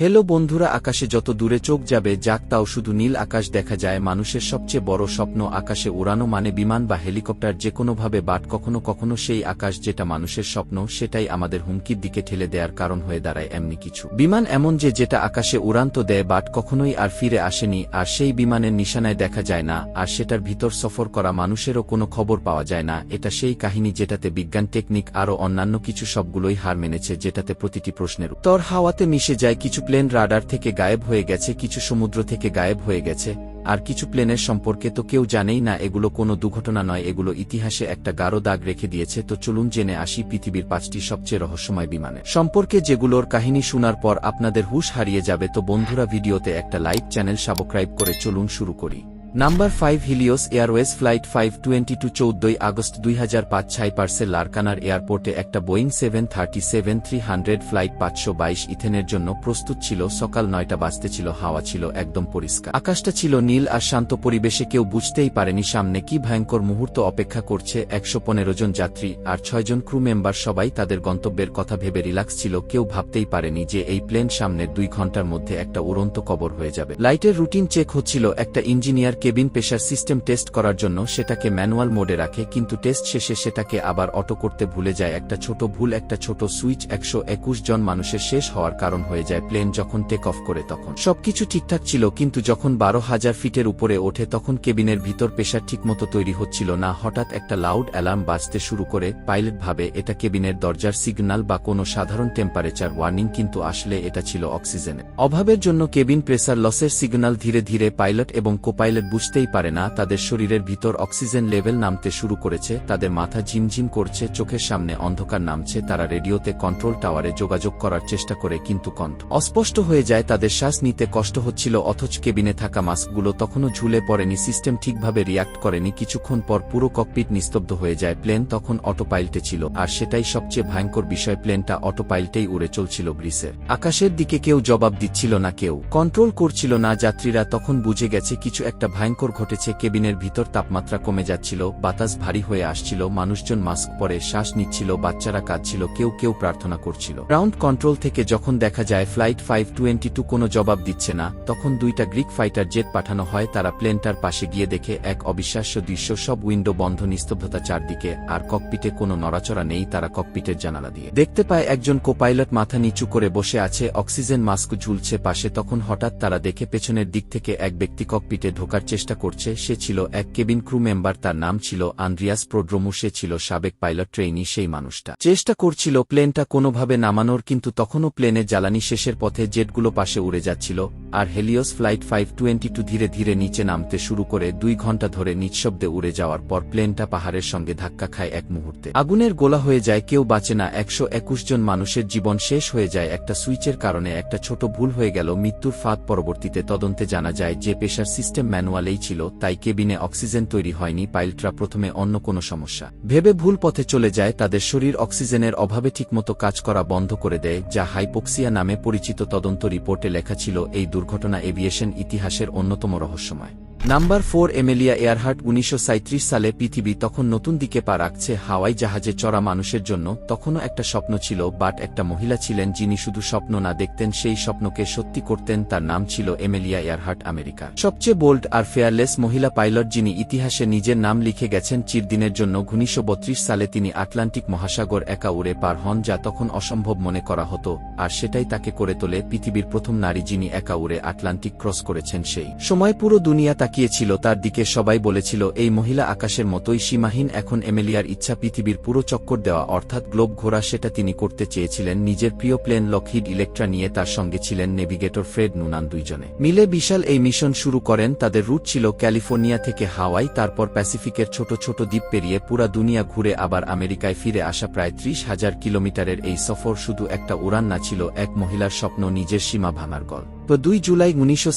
Hello বন্ধুরা, আকাশে যত দূরে চোখ যাবে, যাক তাও শুধু নীল আকাশ দেখা যায়। মানুষের সবচেয়ে বড় স্বপ্ন আকাশে উড়ানো মানে বিমান বা হেলিকপ্টার যে কোনোভাবে বাট কখনো কখনো সেই আকাশ যেটা মানুষের স্বপ্ন, সেটাই আমাদের হুমকির দিকে ঠেলে দেওয়ার কারণ হয়ে দাঁড়ায় এমনি কিছু। বিমান এমন যে যেটা আকাশে উড়ান্ত দেয়, বাট কখনোই আর ফিরে আসেনি, আর সেই বিমানের নিশানায় দেখা যায় না, আর সেটার ভিতর সফর করা মানুষেরও কোনো খবর পাওয়া যায় না। এটা সেই কাহিনী যেটাতে বিজ্ঞান, টেকনিক, আরও অন্যান্য কিছু সবগুলোই হার মেনেছে, যেটাতে প্রতিটি প্রশ্নের উত্তর হাওয়াতে মিশে যায়, কিছু প্লেন রাডার থেকে গায়েব হয়ে গেছে, কিছু সমুদ্র থেকে গায়েব হয়ে গেছে, আর কিছু প্লেনের সম্পর্কে তো কেউ জানেই না, এগুলো কোনো দুর্ঘটনা নয়, এগুলো ইতিহাসে একটা গাঢ় দাগ রেখে দিয়েছে, তো চলুন জেনে আসি পৃথিবীর পাঁচটি সবচেয়ে রহস্যময় বিমানে। সম্পর্কে যেগুলোর কাহিনী শোনার পর আপনাদের হুশ হারিয়ে যাবে, তো বন্ধুরা ভিডিওতে একটা লাইক, চ্যানেল সাবস্ক্রাইব করে চলুন শুরু করি। Number five Helios Airways flight five twenty two চৌদ্দই August দুই হাজার পাঁচ ছাইপার্সের লারকানার এয়ারপোর্টে একটা Boeing seven thirty seven three hundred flight পাঁচশো বাইশ ইথেনের জন্য প্রস্তুত ছিল, সকাল নয়টা বাজতে ছিল, হাওয়া ছিল একদম পরিষ্কার। আকাশটা ছিল নীল আর শান্ত পরিবেশে কেউ বুঝতেই পারেনি সামনে কি ভয়ঙ্কর মুহূর্ত অপেক্ষা করছে, একশো পনেরো জন যাত্রী আর ছয়জন ক্রু মেম্বার সবাই তাদের গন্তব্যের কথা ভেবে রিল্যাক্স ছিল, কেউ ভাবতেই পারেনি যে এই প্লেন সামনের দুই ঘণ্টার মধ্যে একটা উড়ন্ত কবর হয়ে যাবে। লাইটের রুটিন চেক হচ্ছিল, একটা engineer cabin pressure system test করার জন্য সেটাকে ম্যানুয়াল মোডে রাখে, কিন্তু টেস্ট শেষে সেটাকে আবার অটো করতে ভুলে যায়। একটা ছোট ভুল, একটা ছোট সুইচ, একশো একুশ জন মানুষের শেষ হওয়ার কারণ হয়ে যায় প্লেন যখন টেক অফ করে তখন। সবকিছু ঠিকঠাক ছিল, কিন্তু যখন বারো হাজার ফিটের উপরে ওঠে তখন কেবিনের ভিতর প্রেশার ঠিকমতো তৈরি হচ্ছিল না। হঠাৎ একটা লাউড অ্যালার্ম বাজতে শুরু করে পাইলট ভাবে এটা কেবিনের দরজার সিগন্যাল বা কোনো সাধারণ টেম্পারেচার ওয়ার্নিং কিন্তু আসলে এটা ছিল অক্সিজেনের অভাবের জন্য কেবিন প্রেসার লসের সিগন্যাল ধীরে ধীরে পাইলট এবং কোপাইলট বুঝতেই পারে না তাদের শরীরের ভিতর অক্সিজেন লেভেল নামতে শুরু করেছে, তাদের মাথা ঝিমঝিম করছে, চোখের সামনে অন্ধকার নামছে, তারা রেডিওতে কন্ট্রোল টাওয়ারে যোগাযোগ করার চেষ্টা করে কিন্তু কণ্ঠ অস্পষ্ট হয়ে যায়, তাদের শ্বাস নিতে কষ্ট হচ্ছিল অথচ কেবিনে থাকা মাস্কগুলো তখনও ঝুলে পড়েনি, সিস্টেম ঠিকভাবে রিয়াক্ট করেনি, কিছুক্ষণ পর পুরো ককপিট নিস্তব্ধ হয়ে যায়, প্লেন তখন অটোপাইলটে ছিল, আর সেটাই সবচেয়ে ভয়ঙ্কর বিষয়, প্লেনটা অটোপাইলটেই উড়ে চলছিল ব্রিসের আকাশের দিকে কেউ জবাব দিচ্ছিল না, কেউ কন্ট্রোল করছিল না, যাত্রীরা তখন বুঝে গেছে, কিছু একটা ভয়ঙ্কর ঘটেছে, কেবিনের ভিতর তাপমাত্রা কমে যাচ্ছিল, বাতাস ভারী হয়ে আসছিল, মানুষজন মাস্ক পরে শ্বাস নিচ্ছিল, বাচ্চারা কাঁদছিল, কেউ কেউ প্রার্থনা করছিল। গ্রাউন্ড কন্ট্রোল থেকে যখন দেখা যায় ফ্লাইট ফাইভ টোয়েন্টি টু কোনো জবাব দিচ্ছে না, তখন দুইটা গ্রিক ফাইটার জেট পাঠানো হয়, তারা প্লেনটার পাশে গিয়ে দেখে এক অবিশ্বাস্য দৃশ্য, সব উইন্ডো বন্ধ, নিস্তব্ধতা চারদিকে, আর ককপিটে কোনো নড়াচড়া নেই, তারা ককপিটের জানালা দিয়ে। দেখতে পায় একজন কোপাইলট মাথা নিচু করে বসে আছে, অক্সিজেন মাস্ক ঝুলছে পাশে, তখন হঠাৎ তারা দেখে পেছনের দিক থেকে এক ব্যক্তি ককপিটে ঢোকার চেষ্টা করছে, সে ছিল এক কেবিন ক্রু মেম্বার, তার নাম ছিল আন্দ্রিয়াস প্রোড্রোমু, সে ছিল সাবেক পাইলট ট্রেনি সেই মানুষটা। চেষ্টা করছিল প্লেনটা কোনোভাবে নামানোর, কিন্তু তখনও প্লেনে জ্বালানি শেষের পথে জেটগুলো পাশে উড়ে যাচ্ছিল, আর Helios flight five twenty two ধীরে ধীরে নিচে নামতে শুরু করে দুই ঘণ্টা ধরে নিঃশব্দে উড়ে যাওয়ার পর প্লেনটা পাহাড়ের সঙ্গে ধাক্কা খায় এক মুহূর্তে। আগুনের গোলা হয়ে যায়, কেউ বাঁচে না, একশো একুশ জন মানুষের জীবন শেষ হয়ে যায়, একটা সুইচের কারণে একটা ছোট ভুল হয়ে গেল, মৃত্যুর ফাঁদ পরবর্তীতে তদন্তে জানা যায় যে পেশার সিস্টেম ম্যানুয়ালেই ছিল, তাই কেবিনে অক্সিজেন তৈরি হয়নি, পাইলটরা প্রথমে অন্য কোনো সমস্যা। ভেবে ভুল পথে চলে যায়, তাদের শরীর অক্সিজেনের অভাবে ঠিকমতো কাজ করা বন্ধ করে দেয়, যা হাইপোক্সিয়া নামে পরিচিত তদন্ত রিপোর্টে লেখা ছিল, এই দুর্ঘটনা এভিয়েশন ইতিহাসের অন্যতম রহস্যময়। নাম্বার ফোর এমেলিয়া এয়ারহার্ট উনিশশো সালে পৃথিবী তখন নতুন দিকে পা রাখছে হাওয়াই জাহাজে চড়া মানুষের জন্য। তখনও একটা স্বপ্ন ছিল, বাট একটা মহিলা ছিলেন যিনি শুধু স্বপ্ন না দেখতেন, সেই স্বপ্নকে সত্যি করতেন, তার নাম ছিল এমেলিয়া এয়ারহার্ট আমেরিকা। সবচেয়ে বোল্ড আর ফেয়ারলেস মহিলা পাইলট যিনি ইতিহাসে নিজের নাম লিখে গেছেন, চিরদিনের জন্য উনিশশো বত্রিশ সালে তিনি আটলান্টিক মহাসাগর একা উড়ে পার হন, যা তখন অসম্ভব মনে করা হতো, আর সেটাই তাকে করে তোলে পৃথিবীর প্রথম নারী যিনি একা উড়ে আটলান্টিক ক্রস করেছেন সেই। সময় পুরো দুনিয়া তাকিয়েছিল, তার দিকে সবাই বলেছিল, এই মহিলা আকাশের মতোই সীমাহীন, এখন এমেলিয়ার ইচ্ছা পৃথিবীর পুরো চক্কর দেওয়া, অর্থাৎ গ্লোব ঘোরা, সেটা তিনি করতে চেয়েছিলেন নিজের প্রিয় প্লেন লকহিড ইলেকট্রা নিয়ে, তার সঙ্গে ছিলেন নেভিগেটর ফ্রেড নুনান দুইজনে। মিলে বিশাল এই মিশন শুরু করেন, তাদের রুট ছিল ক্যালিফোর্নিয়া থেকে হাওয়াই, তারপর প্যাসিফিকের ছোট ছোট দ্বীপ পেরিয়ে পুরা দুনিয়া ঘুরে আবার আমেরিকায় ফিরে আসা প্রায় ত্রিশ হাজার কিলোমিটারের এই সফর শুধু একটা উড়ান না ছিল, এক মহিলার স্বপ্ন নিজের সীমা ভাঙার গল্প। দুই জুলাই উনিশশো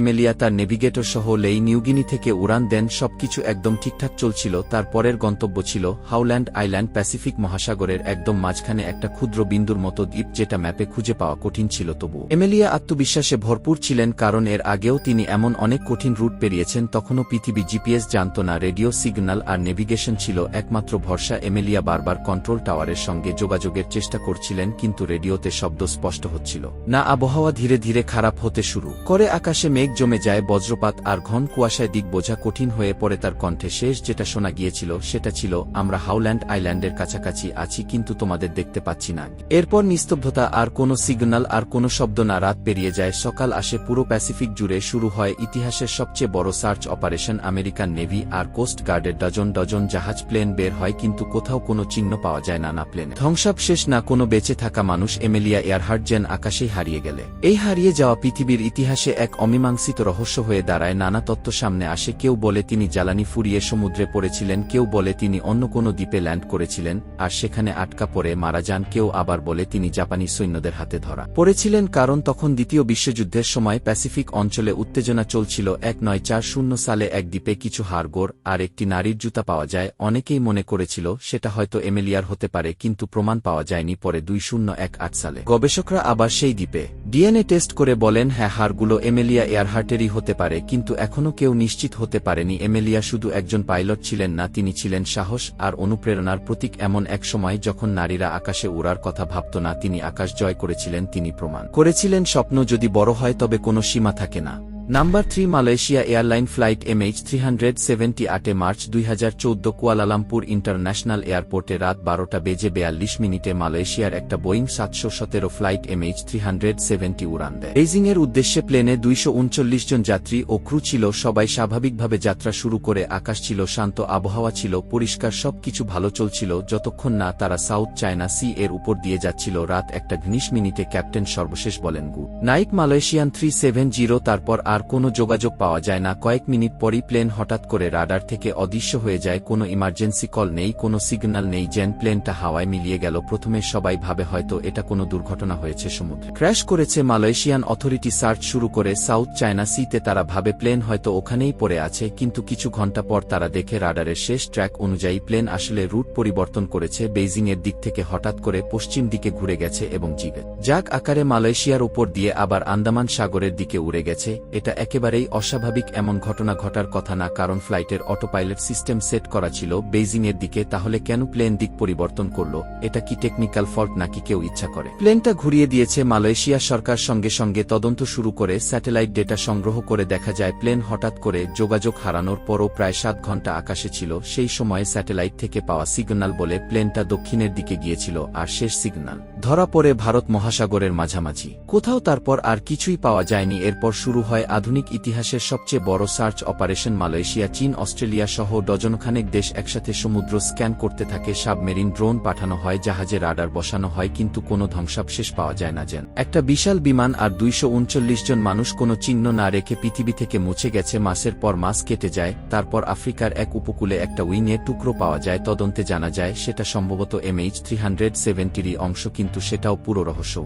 এমেলিয়া তার নেভিগেটর সহ লেই নিউগিনি থেকে উড়ান দেন, সবকিছু একদম ঠিকঠাক চলছিল, তার পরের গন্তব্য ছিল হাউল্যান্ড আইল্যান্ড প্যাসিফিক মহাসাগরের একদম মাঝখানে একটা ক্ষুদ্র বিন্দুর মতো দ্বীপ যেটা ম্যাপে খুঁজে পাওয়া কঠিন ছিল তবু। এমেলিয়া আত্মবিশ্বাসে ভরপুর ছিলেন কারণ এর আগেও তিনি এমন অনেক কঠিন রুট পেরিয়েছেন, তখনও পৃথিবী জিপিএস জানত না, রেডিও সিগন্যাল আর নেভিগেশন ছিল একমাত্র ভরসা, এমেলিয়া বারবার কন্ট্রোল টাওয়ারের সঙ্গে যোগাযোগের চেষ্টা করছিলেন, কিন্তু রেডিওতে শব্দ স্পষ্ট হচ্ছিল। না আবহাওয়া ধীরে ধীরে খারাপ হতে শুরু। করে আকাশে মেঘ জমে যায়, বজ্রপাত আর ঘন কুয়াশায় দিক বোঝা কঠিন হয়ে পড়ে তার কণ্ঠে। শেষ যেটা শোনা গিয়েছিল, সেটা ছিল, আমরা হাউল্যান্ড আইল্যান্ডের কাছাকাছি আছি, কিন্তু তোমাদের দেখতে পাচ্ছি না। এরপর নিস্তব্ধতা আর কোনো সিগন্যাল আর কোনো শব্দ না রাত পেরিয়ে যায়। সকাল আসে, পুরো প্যাসিফিক জুড়ে শুরু হয় ইতিহাসের সবচেয়ে বড় সার্চ অপারেশন, আমেরিকান নেভি আর কোস্ট গার্ডের ডজন ডজন জাহাজ প্লেন বের হয়, কিন্তু কোথাও কোনো চিহ্ন পাওয়া যায় না না প্লেনে। ধ্বংসাবশেষ, না কোনো বেঁচে থাকা মানুষ, এমেলিয়া এয়ারহার্ট যেন আকাশেই হারিয়ে গেলে। এই হারিয়ে যাওয়া পৃথিবীর ইতিহাসে এক অমীমাংসিত রহস্য হয়ে দাঁড়ায়। নানা তত্ত্ব সামনে আসে। কেউ বলে তিনি জ্বালানি ফুরিয়ে সমুদ্রে পড়েছিলেন, কেউ বলে তিনি অন্য কোনো দ্বীপে ল্যান্ড করেছিলেন, আর সেখানে আটকা পড়ে মারা যান, কেউ আবার বলে তিনি জাপানি সৈন্যদের হাতে ধরা পড়েছিলেন, কারণ তখন দ্বিতীয় বিশ্বযুদ্ধের সময় প্যাসিফিক অঞ্চলে উত্তেজনা চলছিল। এক নয় চার শূন্য সালে এক দ্বীপে কিছু হাড়গোড় আর একটি নারীর জুতা পাওয়া যায়। অনেকেই মনে করেছিল, সেটা হয়তো এমেলিয়ার হতে পারে, কিন্তু প্রমাণ পাওয়া যায়নি পরে দুই শূন্য এক আট সালে। গবেষকরা আবার সেই দ্বীপে। ডিএনএ টেস্ট করে বলেন হ্যাঁ হারগুলো এমেলিয়া এয়ারহার্টেরই হতে পারে, কিন্তু এখনও কেউ নিশ্চিত হতে পারেনি। এমেলিয়া শুধু একজন পাইলট ছিলেন না, তিনি ছিলেন সাহস আর অনুপ্রেরণার প্রতীক এমন এক সময় যখন নারীরা আকাশে উড়ার কথা ভাবত না, তিনি আকাশ জয় করেছিলেন, তিনি প্রমাণ করেছিলেন, স্বপ্ন যদি বড় হয় তবে কোনো সীমা থাকে না। Number three Malaysia airline flight MH three hundred seventy আটে মার্চ দুই হাজার চৌদ্দ কুয়ালালামপুর ইন্টারন্যাশনাল এয়ারপোর্টে রাত বারোটা বেজে বেয়াল্লিশ মিনিটে মালয়েশিয়ার একটা বোয়িং সাতশো সতেরো flight MH three hundred seventy উড়ান দেয়। বেজিংয়ের উদ্দেশ্যে প্লেনে দুইশো উনচল্লিশ জন যাত্রী ও ক্রু ছিল, সবাই স্বাভাবিকভাবে যাত্রা শুরু করে, আকাশ ছিল শান্ত, আবহাওয়া ছিল পরিষ্কার সব কিছু ভালো চলছিল, যতক্ষণ না তারা সাউথ চায়না সি এর উপর দিয়ে যাচ্ছিল, রাত একটা ঘনিশ মিনিটে ক্যাপ্টেন সর্বশেষ বলেন good. Night Malaysian three seven zero তারপর আর কোনো যোগাযোগ পাওয়া যায় না। কয়েক মিনিট পরই প্লেন হঠাৎ করে রাডার থেকে অদৃশ্য হয়ে যায়। কোনো ইমার্জেন্সি কল নেই, কোনো সিগন্যাল নেই। যেন প্লেনটা হাওয়ায় মিলিয়ে গেল। প্রথমে সবাই ভাবে হয়তো এটা কোনো দুর্ঘটনা হয়েছে সমুদ্রে। ক্র্যাশ করেছে মালয়েশিয়ান অথরিটি সার্চ শুরু করে সাউথ চায়না সিতে তারা ভাবে প্লেন হয়তো ওখানেই পড়ে আছে, কিন্তু কিছু ঘণ্টা পর তারা দেখে রাডারের শেষ ট্র্যাক অনুযায়ী প্লেন আসলে রুট পরিবর্তন করেছে। বেইজিংয়ের দিক থেকে হঠাৎ করে পশ্চিম দিকে ঘুরে গেছে এবং জিবে। যাক আকারে মালয়েশিয়ার উপর দিয়ে আবার আন্দামান সাগরের দিকে উড়ে গেছে। এটা একেবারেই অস্বাভাবিক এমন ঘটনা ঘটার কথা না, কারণ ফ্লাইটের অটোপাইলট সিস্টেম সেট করা ছিল বেইজিংয়ের দিকে, তাহলে কেন প্লেন দিক পরিবর্তন করল? এটা কি টেকনিক্যাল ফল্ট নাকি কেউ ইচ্ছা করে? প্লেনটা ঘুরিয়ে দিয়েছে মালয়েশিয়া সরকার সঙ্গে সঙ্গে তদন্ত শুরু করে স্যাটেলাইট ডেটা সংগ্রহ করে দেখা যায় প্লেন হঠাৎ করে যোগাযোগ হারানোর পরও প্রায় সাত ঘণ্টা আকাশে ছিল, সেই সময়ে স্যাটেলাইট থেকে পাওয়া সিগন্যাল বলে প্লেনটা দক্ষিণের দিকে গিয়েছিল আর শেষ সিগন্যাল। ধরা পড়ে ভারত মহাসাগরের মাঝামাঝি। কোথাও তারপর আর কিছুই পাওয়া যায়নি, এরপর শুরু হয় আধুনিক ইতিহাসের সবচেয়ে বড় সার্চ অপারেশন মালয়েশিয়া, চীন, অস্ট্রেলিয়া সহ ডজনখানেক দেশ একসাথে সমুদ্র স্ক্যান করতে থাকে, সাবমেরিন ড্রোন পাঠানো হয়, জাহাজে রাডার বসানো হয়, কিন্তু কোনো ধ্বংসাবশেষ পাওয়া যায় না যেন। একটা বিশাল বিমান আর দুইশো উনচল্লিশ জন মানুষ কোনো চিহ্ন না রেখে পৃথিবী থেকে মুছে গেছে, মাসের পর মাস কেটে যায়, তারপর আফ্রিকার এক উপকূলে একটা উইংয়ের টুকরো পাওয়া যায়, তদন্তে জানা যায় সেটা সম্ভবত এমএইচ থ্রি হান্ড্রেড সেভেন্টিরই অংশ, কিন্তু সেটাও পুরো রহস্য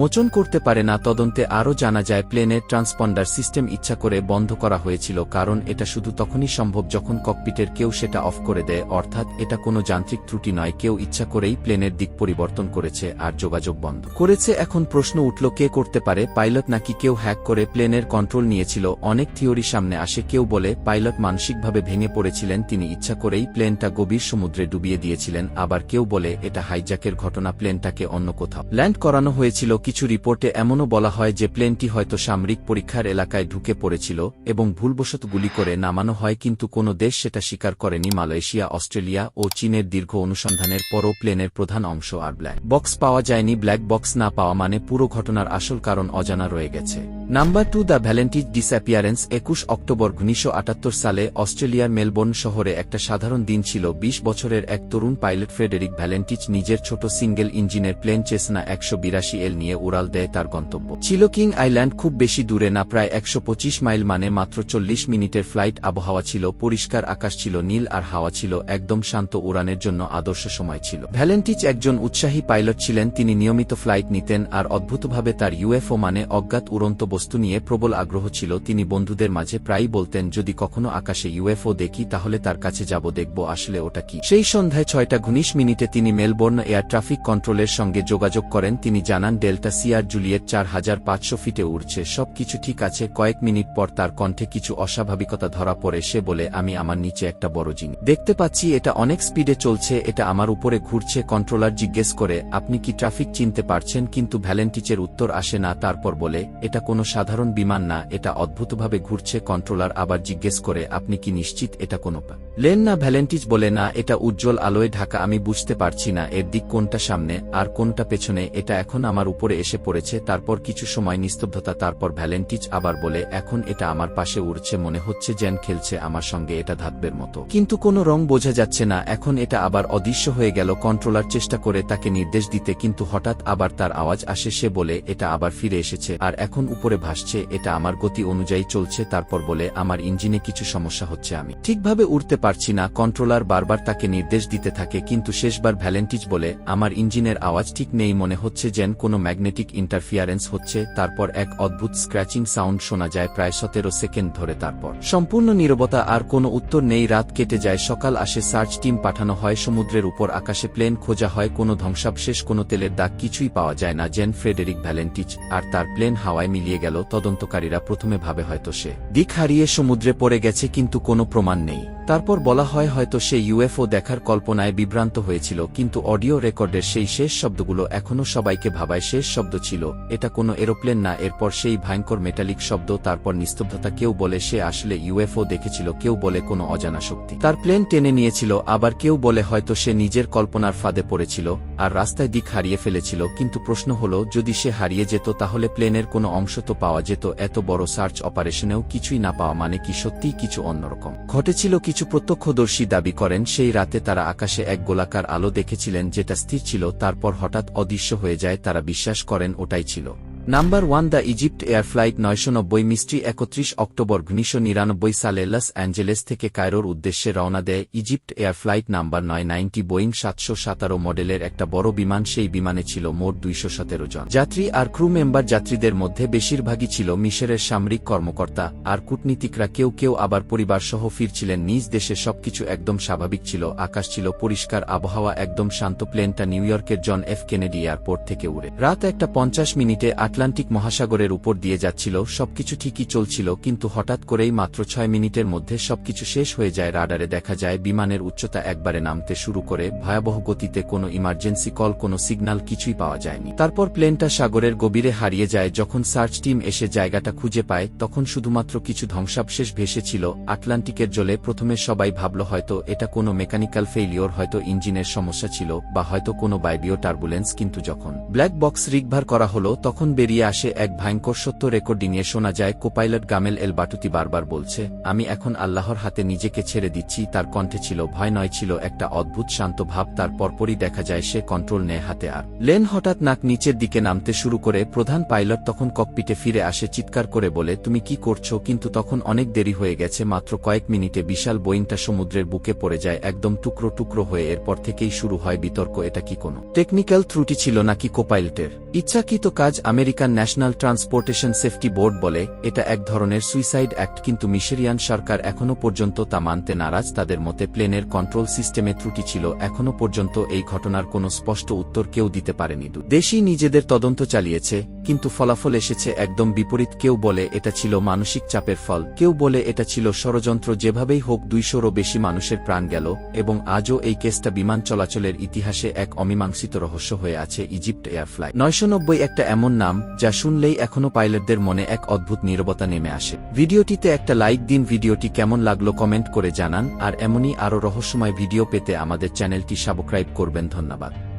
মোচন করতে পারে না, তদন্তে আরও জানা যায়, প্লেনের ট্রান্সপন্ডার সিস্টেম ইচ্ছা করে বন্ধ করা হয়েছিল কারণ এটা শুধু তখনই সম্ভব যখন ককপিটের কেউ সেটা অফ করে দেয়, অর্থাৎ এটা কোনো যান্ত্রিক ত্রুটি নয়, কেউ ইচ্ছা করেই প্লেনের দিক পরিবর্তন করেছে আর যোগাযোগ বন্ধ। করেছে এখন প্রশ্ন উঠল কে করতে পারে, পাইলট নাকি কেউ হ্যাক করে প্লেনের কন্ট্রোল নিয়েছিল, অনেক থিওরি সামনে আসে, কেউ বলে পাইলট মানসিকভাবে ভেঙে পড়েছিলেন, তিনি ইচ্ছা করেই প্লেনটা গভীর সমুদ্রে ডুবিয়ে দিয়েছিলেন, আবার কেউ বলে এটা হাইজ্যাকের ঘটনা, প্লেনটাকে অন্য কোথাও ল্যান্ড করানো হয়েছিল, কিছু রিপোর্টে এমনও বলা হয় যে প্লেনটি হয়তো সামরিক পরীক্ষার এলাকায় ঢুকে পড়েছিল এবং ভুলবশত গুলি করে নামানো হয় কিন্তু কোনো দেশ সেটা স্বীকার করেনি। মালয়েশিয়া, অস্ট্রেলিয়া ও চীনের দীর্ঘ অনুসন্ধানের পরও প্লেনের প্রধান অংশ আর ব্ল্যাক বক্স পাওয়া যায়নি। ব্ল্যাক বক্স না পাওয়া মানে পুরো ঘটনার আসল কারণ অজানা রয়ে গেছে। Number two, the Valentich disappearance, একুশ অক্টোবর উনিশশো আটাত্তর সালে অস্ট্রেলিয়ার মেলবোর্ন শহরে একটা সাধারণ দিন ছিল। ২০ বছরের এক তরুণ পাইলট ফ্রেডেরিক ভ্যালেন্টিজ নিজের ছোট সিঙ্গেল ইঞ্জিনের প্লেন চেসনা একশো বিরাশি এল নিয়ে উড়াল দেয় তার গন্তব্য। ছিল কিং আইল্যান্ড খুব বেশি দূরে না, প্রায় একশো মাইল মানে মাত্র চল্লিশ মিনিটের ফ্লাইট আবহাওয়া ছিল পরিষ্কার, আকাশ ছিল নীল আর হাওয়া ছিল একদম শান্ত উড়ানের জন্য আদর্শ সময় ছিল। ভ্যালেন্টিচ একজন উৎসাহী পাইলট ছিলেন, তিনি নিয়মিত ফ্লাইট নিতেন আর অদ্ভুতভাবে তার ইউএফও মানে অজ্ঞাত উড়ন্ত বস্তু নিয়ে প্রবল আগ্রহ ছিল। তিনি বন্ধুদের মাঝে প্রায়ই বলতেন, যদি কখনো আকাশে ইউএফও দেখি, তাহলে তার কাছে যাব, দেখব আসলে ওটা কি? সেই সন্ধ্যায় ছয়টা ঘনিশ মিনিটে তিনি মেলবোর্ন এয়ার ট্রাফিক কন্ট্রোলের সঙ্গে যোগাযোগ করেন। তিনি জানান, ডেল্টা সিআর জুলিয়েট চার হাজার পাঁচশো ফিটে উড়ছে সব কিছু ঠিক আছে কয়েক মিনিট পর তার কণ্ঠে কিছু অস্বাভাবিকতা ধরা পড়ে সে বলে, আমি আমার নিচে একটা বড় জিনিস দেখতে পাচ্ছি এটা অনেক স্পিডে চলছে, এটা আমার উপরে ঘুরছে কন্ট্রোলার জিজ্ঞেস করে, আপনি কি ট্রাফিক চিনতে পারছেন? কিন্তু ভ্যালেন্টিচের উত্তর আসে না, তারপর বলে, এটা কোনো সাধারণ বিমান না, এটা অদ্ভুতভাবে ঘুরছে। কন্ট্রোলার আবার জিজ্ঞেস করে, আপনি কি নিশ্চিত এটা কোনো লেন না, ভ্যালেন্টিচ বলে, না, এটা উজ্জ্বল আলোয় ঢাকা, আমি বুঝতে পারছি না, এর দিক কোনটা সামনে, আর কোনটা পেছনে, এটা এখন আমার উপরে এসে পড়েছে। তারপর কিছু সময় নিস্তব্ধতা, তারপর ভ্যালেন্টিচ আবার বলে এখন এটা আমার পাশে উড়ছে, মনে হচ্ছে যেন খেলছে আমার সঙ্গে এটা ধাতবের মতো। কিন্তু কোনো রং বোঝা যাচ্ছে না, এখন এটা আবার অদৃশ্য হয়ে গেল, কন্ট্রোলার চেষ্টা করে তাকে নির্দেশ দিতে, কিন্তু হঠাৎ আবার তার আওয়াজ আসে, সে বলে, এটা আবার ফিরে এসেছে, আর এখন উপরে ভাসছে, এটা আমার গতি অনুযায়ী চলছে, তারপর বলে, আমার ইঞ্জিনে কিছু সমস্যা হচ্ছে আমি। ঠিকভাবে উড়তে পারছি না, কন্ট্রোলার বারবার তাকে নির্দেশ দিতে থাকে, কিন্তু শেষবার ভ্যালেন্টিজ বলে, আমার ইঞ্জিনের আওয়াজ ঠিক নেই, মনে হচ্ছে যেন কোনো ম্যাগনেটিক ইন্টারফিয়ারেন্স হচ্ছে। তারপর এক অদ্ভুত স্ক্র্যাচিং সাউন্ড শোনা যায় প্রায় সতেরো সেকেন্ড ধরে তারপর। সম্পূর্ণ নীরবতা আর কোনো উত্তর নেই, রাত কেটে যায়, সকাল আসে, সার্চ টিম পাঠানো হয়, সমুদ্রের উপর আকাশে প্লেন খোঁজা হয়, কোনো ধ্বংসাবশেষ, কোনো তেলের দাগ, কিছুই পাওয়া যায় না, জেন ফ্রেডেরিক ভ্যালেন্টিচ আর তার প্লেন হাওয়ায় মিলিয়ে গেল, তদন্তকারীরা প্রথমে ভাবে হয়তো সে দিক হারিয়ে সমুদ্রে পড়ে গেছে, কিন্তু কোনো প্রমাণ নেই। তারপর বলা হয় হয়তো সে ইউএফও দেখার কল্পনায় বিভ্রান্ত হয়েছিল, কিন্তু অডিও রেকর্ডের সেই শেষ শব্দগুলো এখনও সবাইকে ভাবায়, শেষ শব্দ ছিল, এটা কোনো এরোপ্লেন না, এরপর সেই ভয়ঙ্কর মেটালিক শব্দ তারপর নিস্তব্ধতা কেউ বলে সে আসলে ইউএফও দেখেছিল, কেউ বলে কোনো অজানা শক্তি। তার প্লেন টেনে নিয়েছিল, আবার কেউ বলে হয়তো সে নিজের কল্পনার ফাঁদে পড়েছিল, আর রাস্তায় দিক হারিয়ে ফেলেছিল, কিন্তু প্রশ্ন হল, যদি সে হারিয়ে যেত তাহলে প্লেনের কোনো অংশ তো পাওয়া যেত, এত বড় সার্চ অপারেশনেও কিছুই না পাওয়া মানে কি সত্যিই কিছু অন্যরকম? ঘটেছিল কিছু প্রত্যক্ষদর্শী দাবি করেন, সেই রাতে তারা আকাশে এক গোলাকার আলো দেখেছিলেন, যেটা স্থির ছিল, তারপর হঠাৎ অদৃশ্য হয়ে যায়, তারা বিশ্বাস করেন ওটাই ছিল। Number one the Egypt air flight নয়শো নব্বই মিস্ট্রি একত্রিশ অক্টোবর উনিশশো নিরানব্বই সালে লস অ্যাঞ্জেলেস থেকে কায়রোর উদ্দেশ্যে রওনা দেয় ইজিপ্ট এয়ার ফ্লাইট নাম্বার নয় নাইনটি বোয়িং সাতশো সাতারো মডেলের একটা বড় বিমান, সেই বিমানে ছিল মোট দুইশো সতেরো জন। যাত্রী আর ক্রু মেম্বার যাত্রীদের মধ্যে বেশিরভাগই ছিল মিশরের সামরিক কর্মকর্তা আর কূটনীতিকরা। কেউ কেউ আবার পরিবারসহ ফিরছিলেন, নিজ দেশে সবকিছু একদম স্বাভাবিক ছিল, আকাশ ছিল পরিষ্কার, আবহাওয়া একদম শান্ত, প্লেনটা নিউ ইয়র্কের জন এফ কেনেডি এয়ারপোর্ট থেকে উড়ে। রাত একটা পঞ্চাশ মিনিটে আটলান্টিক মহাসাগরের উপর দিয়ে যাচ্ছিল, সবকিছু ঠিকই চলছিল, কিন্তু হঠাৎ করেই মাত্র ছয় মিনিটের মধ্যে সবকিছু শেষ হয়ে যায়। রাডারে দেখা যায়, বিমানের উচ্চতা একবারে নামতে শুরু করে, ভয়াবহ গতিতে কোনো ইমার্জেন্সি কল, কোনো সিগন্যাল কিছুই পাওয়া যায়নি। তারপর প্লেনটা সাগরের গভীরে হারিয়ে যায়, যখন সার্চ টিম এসে জায়গাটা খুঁজে পায়, তখন শুধুমাত্র কিছু ধ্বংসাবশেষ ভেসেছিল, আটলান্টিকের জলে প্রথমে সবাই ভাবল হয়তো এটা কোনো মেকানিক্যাল ফেইলিওর, হয়তো ইঞ্জিনের সমস্যা ছিল, বা হয়তো কোনো বাইবিও টার্বুলেন্স, কিন্তু যখন ব্ল্যাক বক্স রিকভার করা হলো, তখন বেরিয়ে আসে এক ভয়ঙ্কর সত্য রেকর্ডিংয়ে। শোনা যায়, কোপাইলট গামেল এল বাটুতি বারবার বলছে, আমি এখন আল্লাহর হাতে নিজেকে ছেড়ে দিচ্ছি। তার কণ্ঠে ছিল ভয়, নয় ছিল একটা অদ্ভুত শান্ত ভাব। তার পরপরই দেখা যায়, সে কন্ট্রোল নেয় হাতে আর। লেন হঠাৎ নাক নিচের দিকে নামতে শুরু করে, প্রধান পাইলট তখন ককপিটে ফিরে আসে, চিৎকার করে বলে, তুমি কি করছ? কিন্তু তখন অনেক দেরি হয়ে গেছে, মাত্র কয়েক মিনিটে বিশাল বোয়িংটা সমুদ্রের বুকে পড়ে যায়, একদম টুকরো টুকরো হয়ে এরপর থেকেই শুরু হয় বিতর্ক, এটা কি কোনো টেকনিক্যাল ত্রুটি ছিল নাকি কোপাইলটের? ইচ্ছাকৃত কাজ American national transportation safety board বলে, এটা এক ধরনের সুইসাইড অ্যাক্ট, কিন্তু মিশেরিয়ান সরকার এখনও পর্যন্ত তা মানতে নারাজ। তাদের মতে, প্লেনের কন্ট্রোল সিস্টেমে ত্রুটি ছিল, এখনও পর্যন্ত এই ঘটনার কোনো স্পষ্ট উত্তর কেউ দিতে পারেনি। দেশই নিজেদের তদন্ত চালিয়েছে, কিন্তু ফলাফল এসেছে একদম বিপরীত। কেউ বলে, এটা ছিল মানসিক চাপের ফল। কেউ বলে, এটা ছিল ষড়যন্ত্র। যেভাবেই হোক, দুইশোরও বেশি মানুষের প্রাণ গেল, এবং আজও এই কেসটা বিমান চলাচলের ইতিহাসে এক অমীমাংসিত রহস্য হয়ে আছে ইজিপ্ট এয়ারফ্লাইট নয়শো একটা এমন নাম যা শুনলেই এখনও পাইলটদের মনে এক অদ্ভুত নিরবতা নেমে আসে। ভিডিওটিতে একটা লাইক দিন, ভিডিওটি কেমন লাগল কমেন্ট করে জানান, আর এমনই আরও রহস্যময় ভিডিও পেতে আমাদের চ্যানেলটি সাবস্ক্রাইব করবেন, ধন্যবাদ।